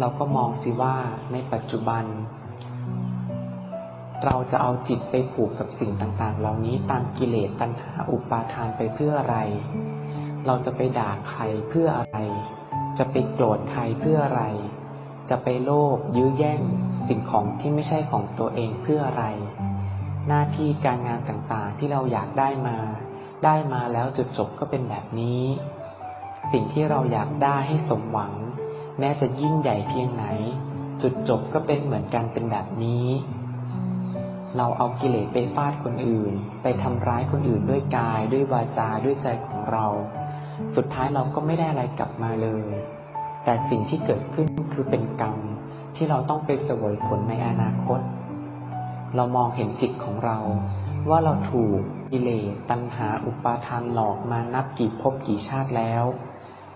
เราก็มองสิว่าในปัจจุบัน เราจะเอาจิตไปผูกกับสิ่งต่างๆ เหล่านี้ตามกิเลสตัณหาอุปาทานไปเพื่ออะไร เราจะไปด่าใครเพื่ออะไร จะไปโกรธใครเพื่ออะไร จะไปโลภยื้อแย่งสิ่งของที่ไม่ใช่ของตัวเองเพื่ออะไร หน้าที่การงานต่างๆที่เราอยากได้มา ได้มาแล้วจุดจบก็เป็นแบบนี้ สิ่งที่เราอยากได้ให้สมหวัง แม้จะยิ่งใหญ่เพียงไหน จุดจบก็เป็นเหมือนกันเป็นแบบนี้ เราเอากิเลสไปฟาดคนอื่น ไปทำร้ายคนอื่นด้วยกาย ด้วยวาจาด้วยใจของเรา สุดท้ายเราก็ไม่ได้อะไรกลับมาเลย แต่สิ่งที่เกิดขึ้นคือเป็นกรรมที่เราต้องไปเสวยผลในอนาคต เรามองเห็นจิตของเรา ว่าเราถูกกิเลสตัณหาอุปาทานหลอกมานับกี่ภพกี่ชาติแล้ว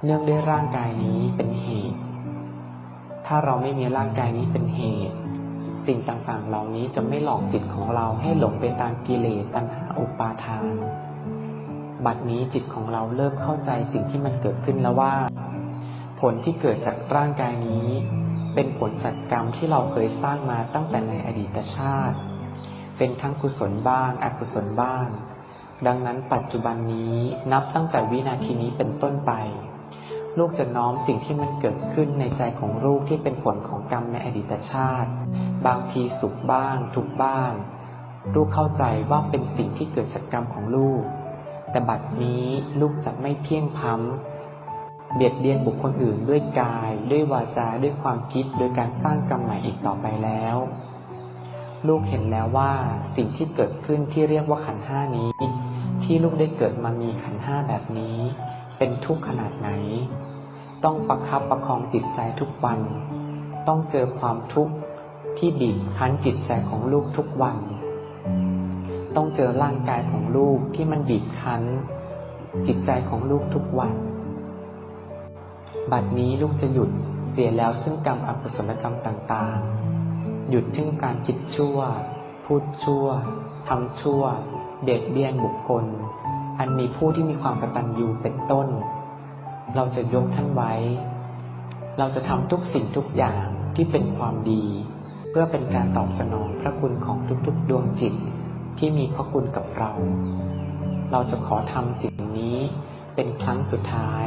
เนื่องด้วยร่างกายนี้เป็นเหตุ ถ้าเราไม่มีร่างกายนี้เป็นเหตุ สิ่งต่างๆ เหล่านี้จะไม่หลอกจิตของเราให้หลงไปตามกิเลสตัณหาอุปาทาน บัดนี้จิตของเราเริ่มเข้าใจสิ่งที่มันเกิดขึ้นแล้วว่า ผลที่เกิดจากร่างกายนี้ เป็นผลจากกรรมที่เราเคยสร้างมาตั้งแต่ในอดีตชาติ เป็นทั้งกุศลบ้าง อกุศลบ้าง ดังนั้นปัจจุบันนี้นับตั้งแต่วินาทีนี้เป็นต้นไป ลูกจะน้อมสิ่งที่มันเกิดขึ้นในใจของลูกที่เป็นผลของกรรมในอดีตชาติ บางทีสุขบ้างทุกบ้าง ลูกเข้าใจว่าเป็นสิ่งที่เกิดจากกรรมของลูก แต่บัดนี้ลูกจะไม่เพียงพ้ำเบียดเบียนบุคคลอื่นด้วยกาย ด้วยวาจาด้วยความคิดโดยการสร้างกรรมใหม่อีกต่อไปแล้ว ลูกเห็นแล้วว่าสิ่งที่เกิดขึ้นที่เรียกว่าขันห้านี้ ที่ลูกได้เกิดมามีขันห้าแบบนี้ เป็นทุกข์ขนาดไหน ต้องประคับประคองจิตใจทุกวัน ต้องเจอความทุกข์ที่บีบคั้นจิตใจของลูกทุกวัน ต้องเจอร่างกายของลูกที่มันบีบคั้น จิตใจของลูกทุกวัน บัดนี้ลูกจะหยุดเสียแล้วซึ่งกรรมอกุศลกรรมต่างๆ หยุดซึ่งการคิดชั่ว พูดชั่วทำชั่ว เด็ดเบี้ยนบุคคล อันมีผู้ที่มีความกตัญญูเป็นต้น เราจะยกท่านไว้ เราจะทำทุกสิ่งทุกอย่างที่เป็นความดี เพื่อเป็นการตอบสนองพระคุณของทุกๆ ดวงจิตที่มีพระคุณกับเรา เราจะขอทำสิ่งนี้เป็นครั้งสุดท้าย